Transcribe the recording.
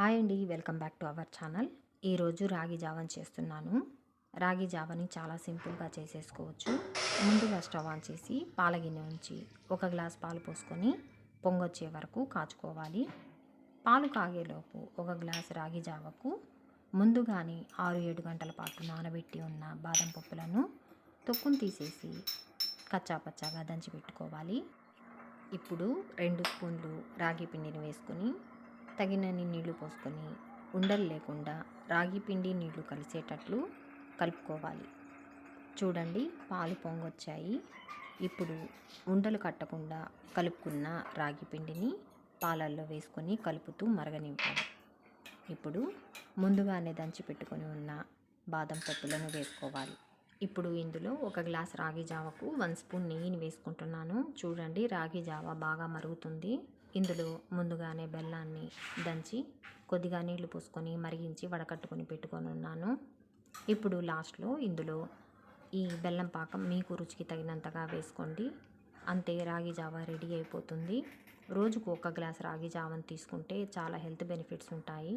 Hi అండి welcome back to our channel. ఈరోజు రాగి జావని చేస్తున్నాను. రాగి జావని చాలా సింపుల్గా చేసేసుకోవచ్చు. ముందుగా స్టవ్ ఆన్ చేసి పాల గిన్నె ఉంచి ఒక గ్లాస్ పాలు పోసుకొని పొంగొచ్చే వరకు కాచుకోవాలి. పాలు కాగేలోపు ఒక గ్లాస్ రాగి జావకు ముందుగానే ఆరు ఏడు గంటల పాటు నానబెట్టి ఉన్న బాదం పప్పులను తొక్కును తీసేసి కచ్చాపచ్చాగా దంచి పెట్టుకోవాలి ఇప్పుడు రెండు స్పూన్లు రాగి పిండిని వేసుకొని తగినన్ని నీళ్ళు పోసుకొని ఉండలు లేకుండా రాగి పిండి నీళ్ళు కలిసేటట్లు కలుపుకోవాలి. చూడండి పాలు పొంగొచ్చాయి. ఇప్పుడు ఉండలు కట్టకుండా కలుపుకున్న రాగి పిండిని పాలల్లో వేసుకొని కలుపుతూ మరగనివ్వాలి. ఇప్పుడు ముందుగానే దంచి పెట్టుకొని ఉన్న బాదం పప్పులను వేసుకోవాలి. ఇప్పుడు ఇందులో ఒక గ్లాస్ రాగి జావకు వన్ స్పూన్ నెయ్యిని వేసుకుంటున్నాను. చూడండి రాగి జావ బాగా మరుగుతుంది. ఇందులో ముందుగానే బెల్లాన్ని దంచి కొద్దిగా నీళ్ళు పోసుకొని మరిగించి వడకట్టుకొని పెట్టుకొని ఉన్నాను. ఇప్పుడు లాస్ట్లో ఇందులో ఈ బెల్లం పాకం మీకు రుచికి తగినంతగా వేసుకోండి. అంతే రాగి జావ రెడీ అయిపోతుంది. రోజుకు ఒక గ్లాస్ రాగి జావని తీసుకుంటే చాలా హెల్త్ బెనిఫిట్స్ ఉంటాయి.